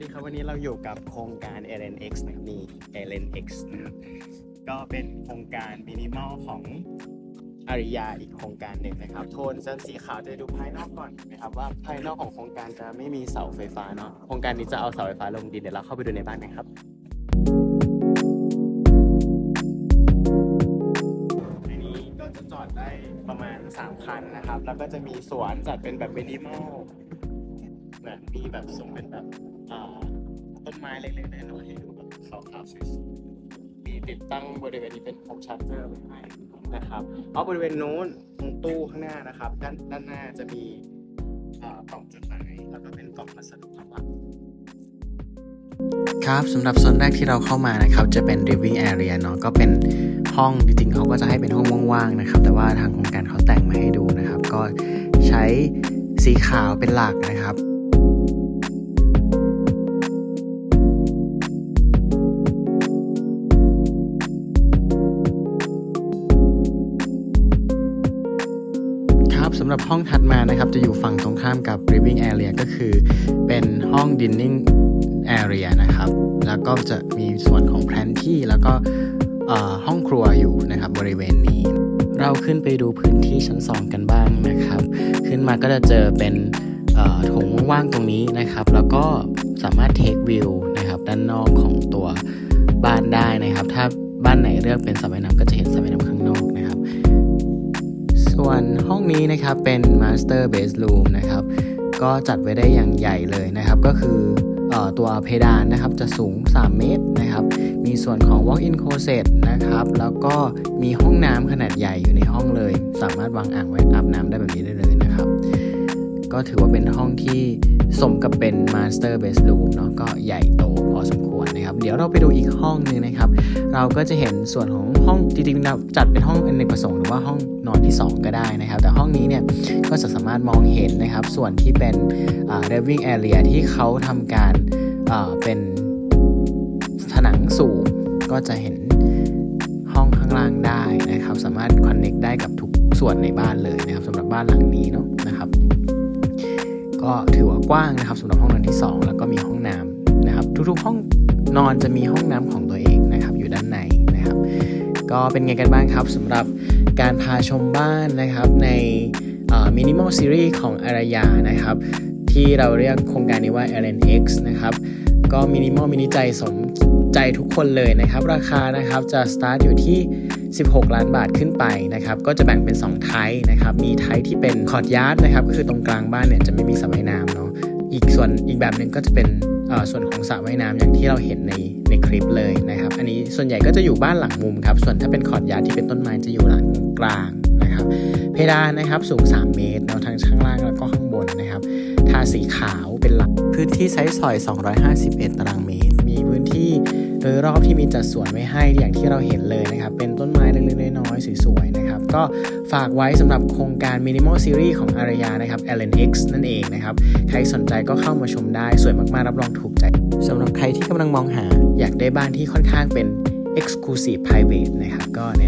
ดีครับวันนี้เราอยู่กับโครงการ LNX นะครับมี LNX นะครับก็เป็นโครงการมินิมอลของอาริยาอีกโครงการหนึ่งนะครับ โทนจะสีขาวจะดูภายนอกก่อนนะครับว่าภายนอกของโครงการจะไม่มีเสาไฟฟ้าเนาะโครงการนี้จะเอาเสาไฟฟ้าลงดินเดี๋ยวเราเข้าไปดูในบ้านกันครับอันนี้ก็จะจอดได้ประมาณ 3 คันนะครับ แล้วก็จะมีสวนจัดเป็นแบบมินิมอล เหมือนมีแบบทรงเป็นแบบต้นไม้เล็กๆน้อยๆให้ดูแบบขาวๆสวยๆมีติดตั้งบริเวณนี้เป็นโฮมชาร์เจอร์ไว้ให้นะครับเอาบริเวณนู้นตรงตู้ข้างหน้านะครับ ด้านด้านหน้าจะมีกล่องจดหมายแล้วก็เป็นกล่องพัสดุครับครับสำหรับโซนแรกที่เราเข้ามานะครับ จะเป็น living area เนาะก็เป็นห้องจริงๆเขาก็จะให้เป็นห้องว่างๆนะครับ แต่ว่าทางโครงการเขาแต่งมาให้ดูนะครับ ก็ใช้สีขาวเป็นหลักนะครับำหรับห้องถัดมานะครับ จะอยู่ฝั่งตรงข้ามกับ living area ก็คือเป็นห้อง dining area นะครับ แล้วก็จะมีส่วนของแพลนที่แล้วก็ห้องครัวอยู่นะครับบริเวณนี้ เราขึ้นไปดูพื้นที่ชั้น 2 กันบ้างนะครับ ขึ้นมาก็จะเจอเป็นโถงว่างตรงนี้นะครับ แล้วก็สามารถเทควิวนะครับด้านนอกของตัวบ้านได้นะครับ ถ้าบ้านไหนเลือกเป็นสระว่ายน้ำก็จะเห็นสระ ส่วนห้องนี้นะครับเป็น Master Bedroom นะครับ ก็จัดไว้ได้อย่างใหญ่เลยนะครับ ก็คืออตัวเพดานนะครับจะสูง 3 เมตรนะครับ มีส่วนของ Walk-in closet นะครับ แล้วก็มีห้องน้ำขนาดใหญ่อยู่ในห้องเลย สามารถวางอ่างไว้อาบน้ำได้แบบนี้ได้เลยนะครับ ก็ถือว่าเป็นห้องที่สมกับเป็น Master Bedroom เนาะก็ใหญ่โตพอสมควรนะครับ เดี๋ยวเราไปดูอีกห้องหนึงนะครับ เราก็จะเห็นส่วนของ ห้องจริงๆจัดเป็นห้องอเนกประสงค์หรือว่าห้องนอนที่ 2 ก็ได้นะครับ แต่ห้องนี้เนี่ยก็จะสามารถมองเห็นนะครับ ส่วนที่เป็นอ่า living area ที่เขาทำการเป็นผนังสูงก็จะเห็นห้องข้างล่างได้นะครับ สามารถ connect ได้กับทุกส่วนในบ้านเลยนะครับสำหรับบ้านหลังนี้เนาะนะครับ ก็ถือว่ากว้างนะครับสำหรับห้องนอนที่ 2 แล้วก็มีห้องน้ำนะครับ ทุกๆห้องนอนจะมีห้องน้ำของตัวเองนะครับ อยู่ด้านใน ก็เป็นไงกันบ้างครับสำหรับการพาชมบ้านนะครับในมินิมอลซีรีส์ของอารยานะครับ ที่เราเรียกโครงการนี้ว่า LNX นะครับ ก็มินิมอลมินิใจสมใจทุกคนเลยนะครับ ราคานะครับจะสตาร์ทอยู่ที่ 16 ล้านบาทขึ้นไปนะครับ ก็จะแบ่งเป็น 2 ไทป์นะครับ มีไทป์ที่เป็นคอร์ดยาร์ดนะครับ ก็คือตรงกลางบ้านเนี่ยจะไม่มีสระว่ายน้ำเนาะอีกส่วนอีกแบบหนึ่งก็จะเป็น ส่วนของสระว่ายน้ำอย่างที่เราเห็นในในคลิปเลยนะครับ อันนี้ส่วนใหญ่ก็จะอยู่บ้านหลังมุมครับ ส่วนถ้าเป็นคอร์ดยาที่เป็นต้นไม้จะอยู่หลังกลางนะครับ เพดานนะครับสูง 3 เมตรเนาะทั้งข้างล่างแล้วก็ข้างบนนะครับ ทาสีขาวเป็นหลัก พื้นที่ไซส์ซอย 251 ตารางเมตร มีพื้นที่โดยรอบที่มีจัดสวนไว้ให้อย่างที่เราเห็นเลยนะครับ เป็นต้นไม้ อยๆ สวยๆนะครับ ก็ฝากไว้สำหรับโครงการ Minimal Series ของอารยานะครับ LNX นั่นเองนะครับ ใครสนใจก็เข้ามาชมได้ สวยมากๆ รับรองถูกใจสำหรับใครที่กำลังมองหา อยากได้บ้านที่ค่อนข้างเป็น Exclusive Private นะครับ ก็แนะ